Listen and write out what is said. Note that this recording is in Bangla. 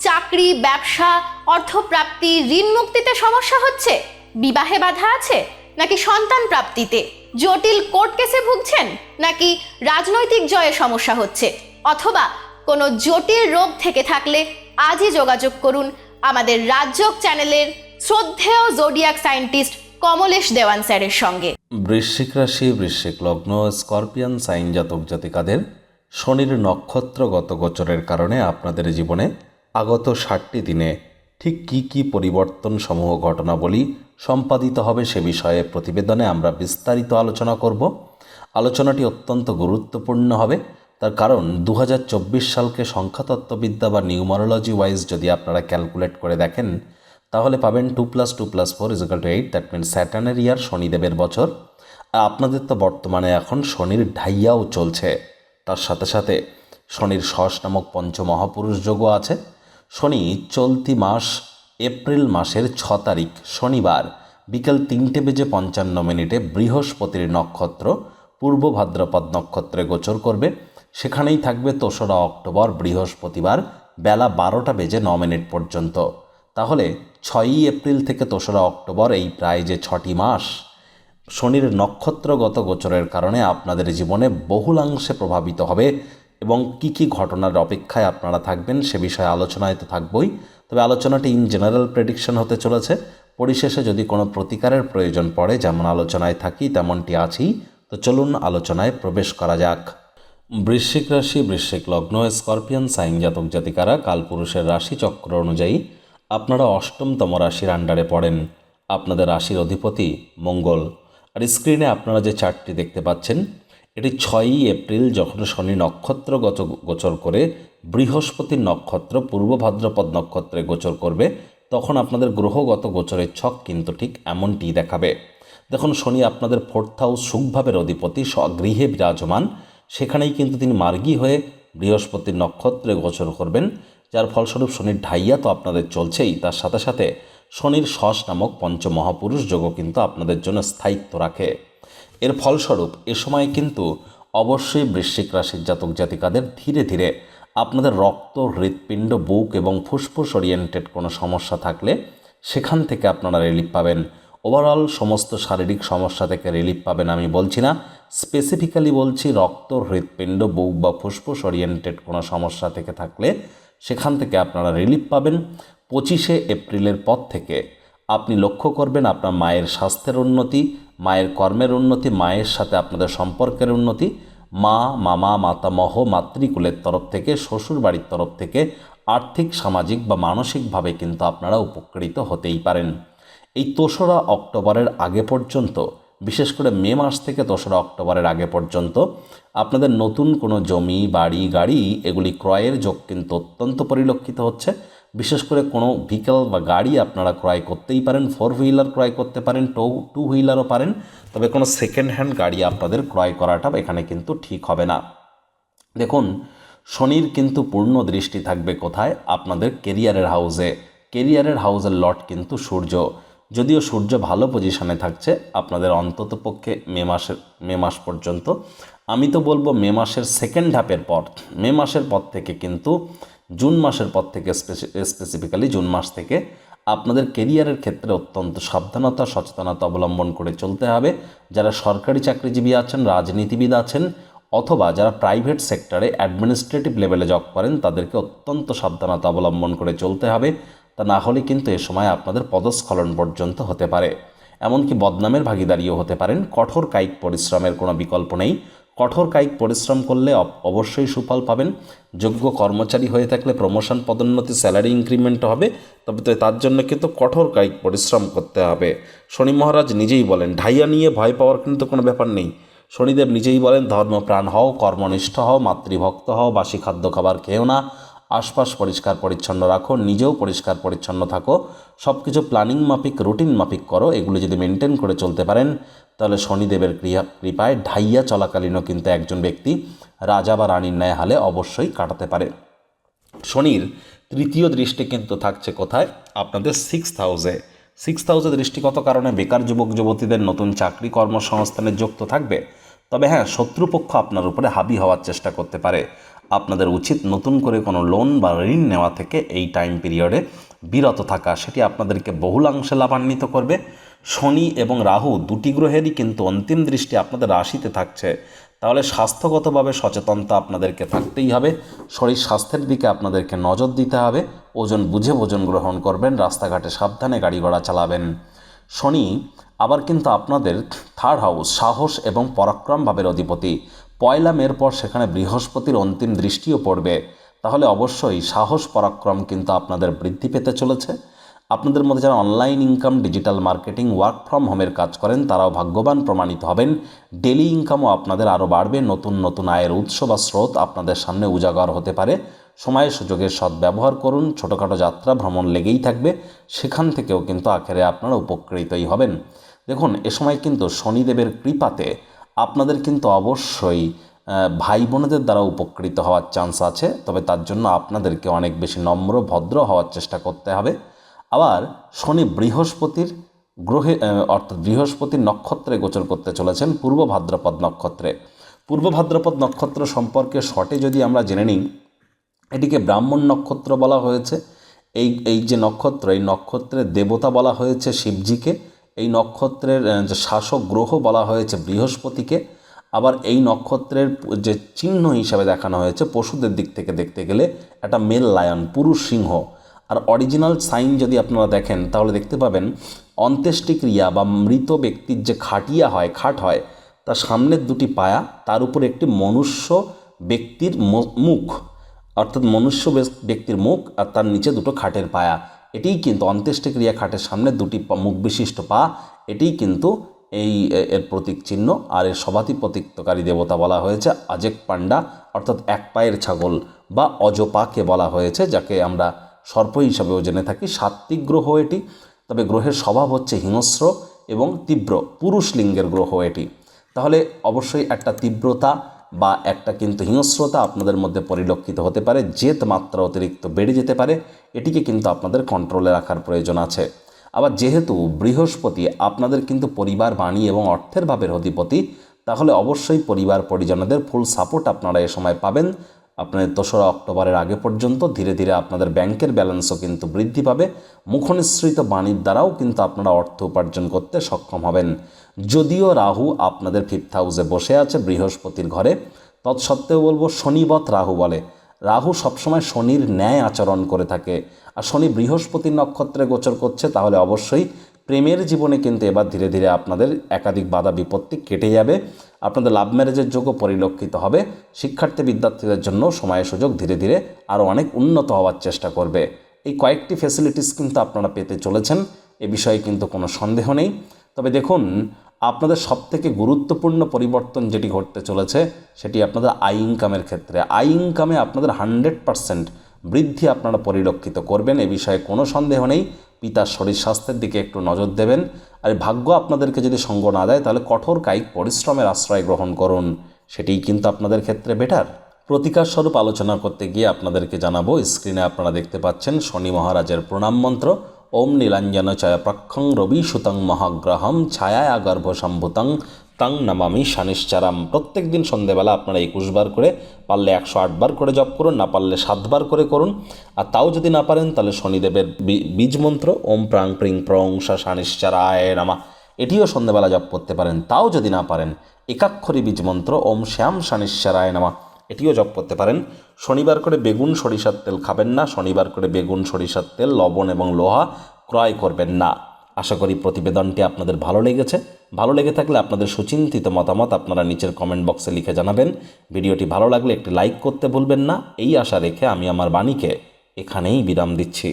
চাকরি, ব্যবসা, অর্থপ্রাপ্তি, ঋণ মুক্তিতে সমস্যা হচ্ছে? বিবাহে বাধা আছে? নাকি সন্তান প্রাপ্তিতে? জটিল কোর্ট কেসে ভুগছেন? নাকি রাজনৈতিক জয়ে সমস্যা হচ্ছে? অথবা কোনো জটিল রোগ থেকে থাকলে আজই যোগাযোগ করুন আমাদের রাজ্যক চ্যানেলের শ্রদ্ধেয় জোডিয়াক সায়েন্টিস্ট কমলেশ দেওয়ান স্যারের সঙ্গে। বৃশ্চিক রাশি, বৃশ্চিক লগ্ন, স্করপিয়ান, সাইন জাতক জাতিকাদের শনির নক্ষত্রগত গোচরের কারণে আপনাদের জীবনে আগত ষাটটি দিনে ঠিক কি কি পরিবর্তন সমূহ ঘটনাবলী সম্পাদিত হবে সে বিষয়ে প্রতিবেদনে আমরা বিস্তারিত আলোচনা করব। আলোচনাটি অত্যন্ত গুরুত্বপূর্ণ হবে। তার কারণ দু হাজার চব্বিশ সালকে সংখ্যাতত্ত্ববিদ্যা বা নিউমারোলজি ওয়াইজ যদি আপনারা ক্যালকুলেট করে দেখেন, তাহলে পাবেন two plus two plus four is equal to eight, that mean স্যাটার্নের year শনিদেবের বছর। আপনাদের তো বর্তমানে এখন শনির ঢাইয়াও চলছে। তার সাথে সাথে শনির শস নামক পঞ্চমহাপুরুষ যোগও আছে। শনি চলতি মাস এপ্রিল মাসের ছ তারিখ, শনিবার বিকেল তিনটে বেজে পঞ্চান্ন মিনিটে বৃহস্পতির নক্ষত্র পূর্ব ভাদ্রপদ নক্ষত্রে গোচর করবে। সেখানেই থাকবে তোসরা অক্টোবর, বৃহস্পতিবার বেলা বারোটা বেজে ন মিনিট পর্যন্ত। তাহলে ছয়ই এপ্রিল থেকে তোসরা অক্টোবর এই প্রায় যে ছটি মাস, শনির নক্ষত্রগত গোচরের কারণে আপনাদের জীবনে বহুলাংশে প্রভাবিত হবে এবং কি কি ঘটনার অপেক্ষায় আপনারা থাকবেন সে বিষয়ে আলোচনায় তো থাকবই। তবে আলোচনাটি ইন জেনারেল প্রেডিকশন হতে চলেছে। পরিশেষে যদি কোনো প্রতিকারের প্রয়োজন পড়ে, যেমন আলোচনায় থাকি, তেমনটি আছেই তো চলুন আলোচনায় প্রবেশ করা যাক। বৃশ্চিক রাশি, বৃশ্চিক লগ্ন, স্করপিয়ান, সাইন জাতক জাতিকারা, কালপুরুষের রাশি চক্র অনুযায়ী আপনারা অষ্টমতম রাশির আন্ডারে পড়েন। আপনাদের রাশির অধিপতি মঙ্গল। আর স্ক্রিনে আপনারা যে চার্টটি দেখতে পাচ্ছেন এটি ছয়ই এপ্রিল যখন শনি নক্ষত্রগত গোচর করে বৃহস্পতির নক্ষত্র পূর্ব ভাদ্রপদ নক্ষত্রে গোচর করবে, তখন আপনাদের গ্রহগত গোচরের ছক কিন্তু ঠিক এমনটিই দেখাবে। দেখুন, শনি আপনাদের ফোর্থ হাউস সুখভাবের অধিপতি, স্বগৃহে বিরাজমান, সেখানেই কিন্তু তিনি মার্গী হয়ে বৃহস্পতির নক্ষত্রে গোচর করবেন, যার ফলস্বরূপ শনির ঢাইয়া তো আপনাদের চলছেই, তার সাথে সাথে শনির শস নামক পঞ্চমহাপুরুষ যোগও কিন্তু আপনাদের জন্য স্থায়িত্ব রাখে। এর ফলস্বরূপ এ সময় কিন্তু অবশ্যই বৃশ্চিক রাশির জাতক জাতিকাদের ধীরে ধীরে আপনাদের রক্ত, হৃৎপিণ্ড, বুক এবং ফুসফুস ওরিয়েন্টেড কোনো সমস্যা থাকলে সেখান থেকে আপনারা রিলিফ পাবেন। ওভারঅল সমস্ত শারীরিক সমস্যা থেকে রিলিফ পাবেন আমি বলছি না। স্পেসিফিক্যালি বলছি রক্ত, হৃৎপিণ্ড, বুক বা ফুসফুস ওরিয়েন্টেড কোনো সমস্যা থেকে থাকলে সেখান থেকে আপনারা রিলিফ পাবেন। পঁচিশে এপ্রিলের পর থেকে আপনি লক্ষ্য করবেন আপনার মায়ের স্বাস্থ্যের উন্নতি, মায়ের কর্মের উন্নতি, মায়ের সাথে আপনাদের সম্পর্কের উন্নতি। মা, মামা, মাতামহ, মাতৃকুলের তরফ থেকে শ্বশুর বাড়ির তরফ থেকে আর্থিক, সামাজিক বা মানসিকভাবে কিন্তু আপনারা উপকৃত হতেই পারেন। এই তোসরা অক্টোবরের আগে পর্যন্ত বিশেষ করে মে মাস থেকে দোসরা অক্টোবরের আগে পর্যন্ত আপনাদের নতুন কোনো জমি, বাড়ি, গাড়ি, এগুলি ক্রয়ের যোগ কিন্তু অত্যন্ত পরিলক্ষিত হচ্ছে। বিশেষ করে কোনো ভিকেল বা গাড়ি আপনারা ক্রয় করতেই পারেন ফোর হুইলার ক্রয় করতে পারেন টু টু হুইলারও পারেন। তবে কোনো সেকেন্ড হ্যান্ড গাড়ি আপনাদের ক্রয় করাটা এখানে কিন্তু ঠিক হবে না। দেখুন, শনির কিন্তু পূর্ণ দৃষ্টি থাকবে কোথায়? আপনাদের কেরিয়ারের হাউসে কেরিয়ারের হাউসের লট কিন্তু সূর্য। যদিও সূর্য ভালো পজিশনে থাকছে, আপনাদের অন্তত পক্ষে মে মাসের, মে মাস পর্যন্ত। আমি তো বলব মে মাসের সেকেন্ড হাফের পর, মে মাসের পর থেকে কিন্তু জুন মাসের পর থেকে স্পেসিফিক্যালি জুন মাস থেকে আপনাদের কেরিয়ারের ক্ষেত্রে অত্যন্ত সাবধানতা, সচেতনতা অবলম্বন করে চলতে হবে। যারা সরকারি চাকরিজীবী আছেন, রাজনীতিবিদ আছেন, অথবা যারা প্রাইভেট সেক্টরে অ্যাডমিনিস্ট্রেটিভ লেভেলে জব করেন, তাদেরকে অত্যন্ত সাবধানতা অবলম্বন করে চলতে হবে। তা না হলে কিন্তু এ সময় আপনাদের পদস্খলন পর্যন্ত হতে পারে। এমনকি বদনামের ভাগিদারিও হতে পারেন। কঠোর কায়িক পরিশ্রমের কোনো বিকল্প নেই। কঠোর কায়িক পরিশ্রম করলে অবশ্যই সুফল পাবেন। যোগ্য কর্মচারী হয়ে থাকলে প্রমোশন পদোন্নতি স্যালারি ইনক্রিমেন্ট হবে। তবে তো তার জন্য কিন্তু কঠোর কায়িক পরিশ্রম করতে হবে। শনি মহারাজ নিজেই বলেন, ঢাইয়া নিয়ে ভয় পাওয়ার কিন্তু কোনো ব্যাপার নেই। শনিদেব নিজেই বলেন, ধর্মপ্রাণ হও, কর্মনিষ্ঠ হও, মাতৃভক্ত হও, বাসি খাদ্য খাবার খেও না। আশপাশ পরিষ্কার পরিচ্ছন্ন রাখো, নিজেও পরিষ্কার পরিচ্ছন্ন থাকো। সব কিছু প্ল্যানিং মাফিক রুটিন মাফিক করো। এগুলো যদি মেনটেন করে চলতে পারেন, তাহলে শনিদেবের ক্রিয়া, কৃপায় ঢাইয়া চলাকালীনও কিন্তু একজন ব্যক্তি রাজা বা রানীর ন্যায় হালে অবশ্যই কাটাতে পারে। শনির তৃতীয় দৃষ্টি কিন্তু থাকছে কোথায়? আপনাদের সিক্স হাউসে সিক্স হাউসে দৃষ্টিগত কারণে? বেকার যুবক, যুবতীদের নতুন চাকরি, কর্মসংস্থানে যুক্ত থাকবে। তবে হ্যাঁ শত্রুপক্ষ আপনার উপরে হাবি হওয়ার চেষ্টা করতে পারে। আপনাদের উচিত নতুন করে কোনো লোন বা ঋণ নেওয়া থেকে এই টাইম পিরিয়ডে বিরত থাকা। সেটি আপনাদেরকে বহুলাংশে লাভান্বিত করবে। শনি এবং রাহু দুটি গ্রহেরই কিন্তু অন্তিম দৃষ্টি আপনাদের রাশিতে থাকছে। তাহলে স্বাস্থ্যগতভাবে সচেতনতা আপনাদেরকে থাকতেই হবে। শরীর স্বাস্থ্যের দিকে আপনাদেরকে নজর দিতে হবে। ওজন বুঝে ওজন গ্রহণ করবেন। রাস্তাঘাটে সাবধানে গাড়ি ঘোড়া চালাবেন। শনি আবার কিন্তু আপনাদের থার্ড হাউস সাহস এবং পরাক্রম ভাবের অধিপতি। পয়লা মের পর সেখানে বৃহস্পতির অন্তিম দৃষ্টিও পড়বে। তাহলে অবশ্যই সাহস পরাক্রম কিন্তু আপনাদের বৃদ্ধি পেতে চলেছে। আপনাদের মধ্যে যারা online income digital marketing work from হোমের কাজ করেন, তারাও ভাগ্যবান, প্রমাণিত হবেন। ডেলি ইনকামও আপনাদের আরও বাড়বে। নতুন নতুন আয়ের উৎস বা স্রোত আপনাদের সামনে উজাগর হতে পারে। সময়ের সুযোগের সদ্ব্যবহার করুন। ছোটোখাটো যাত্রা, ভ্রমণ লেগেই থাকবে। সেখান থেকেও কিন্তু আখেরে আপনারা উপকৃতই হবেন। দেখুন, এ সময় কিন্তু শনিদেবের কৃপাতে আপনাদের কিন্তু অবশ্যই ভাই বোনেদের দ্বারা উপকৃত হওয়ার চান্স আছে, তবে তার জন্য আপনাদেরকে অনেক বেশি নম্র, ভদ্র হওয়ার চেষ্টা করতে হবে। আবার শনি বৃহস্পতির গ্রহে অর্থাৎ বৃহস্পতির নক্ষত্রে গোচর করতে চলেছেন পূর্ব ভাদ্রপদ নক্ষত্রে। পূর্ব ভাদ্রপদ নক্ষত্র সম্পর্কে শটে যদি আমরা জেনে নিই, এটিকে ব্রাহ্মণ নক্ষত্র বলা হয়েছে। এই এই যে নক্ষত্র, এই নক্ষত্রের দেবতা বলা হয়েছে শিবজিকে। এই নক্ষত্রের যে শাসক গ্রহ বলা হয়েছে বৃহস্পতিকে, আবার এই নক্ষত্রের যে চিহ্ন হিসাবে দেখানো হয়েছে পশুদের দিক থেকে দেখতে গেলে একটা মেল লায়ন, পুরুষ সিংহ। আর অরিজিনাল সাইন যদি আপনারা দেখেন, তাহলে দেখতে পাবেন অন্ত্যেষ্টিক্রিয়া বা মৃত ব্যক্তির যে খাটিয়া হয়, খাট হয়, তার সামনের দুটি পায়া, তার উপর একটি মনুষ্য ব্যক্তির মুখ। অর্থাৎ মনুষ্য ব্যক্তির মুখ আর তার নিচে দুটো খাটের পায়া। এটিই কিন্তু অন্ত্যেষ্টিক্রিয়া খাটের সামনে দুটি মুখ বিশিষ্ট পা। এটিই কিন্তু এই এর প্রতীক চিহ্ন। আর এর সভাতি প্রতীককারী দেবতা বলা হয়েছে আজেক পান্ডা অর্থাৎ এক পায়ের ছাগল বা অজপাকে বলা হয়েছে, যাকে আমরা সর্প হিসাবেও জেনে থাকি। সাত্বিক গ্রহ এটি। তবে গ্রহের স্বভাব হচ্ছে হিংস্র এবং তীব্র। পুরুষ লিঙ্গের গ্রহ এটি। তাহলে অবশ্যই একটা তীব্রতা বা একটা কিন্তু হিংস্রতা আপনাদের মধ্যে পরিলক্ষিত হতে পারে, জেদ মাত্রা অতিরিক্ত বেড়ে যেতে পারে, এটিকে কিন্তু আপনাদের কন্ট্রোলে রাখার প্রয়োজন আছে। আবার যেহেতু বৃহস্পতি আপনাদের কিন্তু পরিবার, বাণী এবং অর্থের ভাবের অধিপতি, তাহলে অবশ্যই পরিবার পরিজনদের ফুল সাপোর্ট আপনারা এ সময় পাবেন। আপনাদের দোসরা অক্টোবরের আগে পর্যন্ত ধীরে ধীরে আপনাদের ব্যাংকের ব্যালেন্সও কিন্তু বৃদ্ধি পাবে। মুখনিসৃত বাণীর দ্বারাও কিন্তু আপনারা অর্থ উপার্জন করতে সক্ষম হবেন। যদিও রাহু আপনাদের ফিফথ হাউসে বসে আছে বৃহস্পতির ঘরে, তৎসত্ত্বেও বলব শনিবত রাহু বলে। রাহু সবসময় শনির ন্যায় আচরণ করে থাকে। আর শনি বৃহস্পতির নক্ষত্রে গোচর করছে, তাহলে অবশ্যই প্রেমের জীবনে কিন্তু এবার ধীরে ধীরে আপনাদের একাধিক বাধা বিপত্তি কেটে যাবে। আপনাদের লাভ ম্যারেজের যোগ্য পরিলক্ষিত হবে। শিক্ষার্থী বিদ্যার্থীদের জন্য সময় সুযোগ ধীরে ধীরে আরও অনেক উন্নত হওয়ার চেষ্টা করবে। এই কয়েকটি ফেসিলিটিস কিন্তু আপনারা পেতে চলেছেন, এ বিষয়ে কিন্তু কোনো সন্দেহ নেই। তবে দেখুন, আপনাদের সবথেকে গুরুত্বপূর্ণ পরিবর্তন যেটি ঘটতে চলেছে, সেটি আপনাদের আই ইনকামের ক্ষেত্রে। আই ইনকামে আপনাদের হান্ড্রেড পারসেন্ট বৃদ্ধি আপনারা পরিলক্ষিত করবেন, এ বিষয়ে কোনো সন্দেহ নেই। পিতার শরীর স্বাস্থ্যের দিকে একটু নজর দেবেন। আর ভাগ্য আপনাদেরকে যদি সঙ্গ না দেয়, তাহলে কঠোর কায়িক পরিশ্রমের আশ্রয় গ্রহণ করুন। সেটিই কিন্তু আপনাদের ক্ষেত্রে বেটার প্রতিকার স্বরূপ আলোচনা করতে গিয়ে আপনাদেরকে জানাব। স্ক্রিনে আপনারা দেখতে পাচ্ছেন শনি মহারাজের প্রণাম মন্ত্র। ওম নীলাঞ্জন প্রক্ষং রবি সুতং মহাগ্রহম ছায়া গর্ভ সম্ভুতং তাং নামামি শানিশ্চারাম প্রত্যেক দিন সন্ধেবেলা আপনারা একুশ বার করে, পারলে একশো আটবার করে জপ করুন, না পারলে সাতবার করে করুন। আর তাও যদি না পারেন, তাহলে শনিদেবের বীজ মন্ত্র, ওম প্রাং প্রিং প্রং সা শানিশ্চারায় নামা। এটিও সন্ধেবেলা জপ করতে পারেন। তাও যদি না পারেন, একাক্ষরী বীজ মন্ত্র, ওম শ্যাম শানিশ্চারায় নামা। এটিও জপ করতে পারেন। শনিবার করে বেগুন সরিষার তেল খাবেন না, শনিবার করে বেগুন সরিষার তেল, লবণ এবং লোহা ক্রয় করবেন না। আশা করি প্রতিবেদনটি আপনাদের ভালো লেগেছে। ভালো লেগে থাকলে আপনাদের সুচিন্তিত মতামত আপনারা নিচের কমেন্ট বক্সে লিখে জানাবেন। ভিডিওটি ভালো লাগলে একটি লাইক করতে ভুলবেন না। এই আশা রেখে আমি আমার বাণীকে এখানেই বিরাম দিচ্ছি।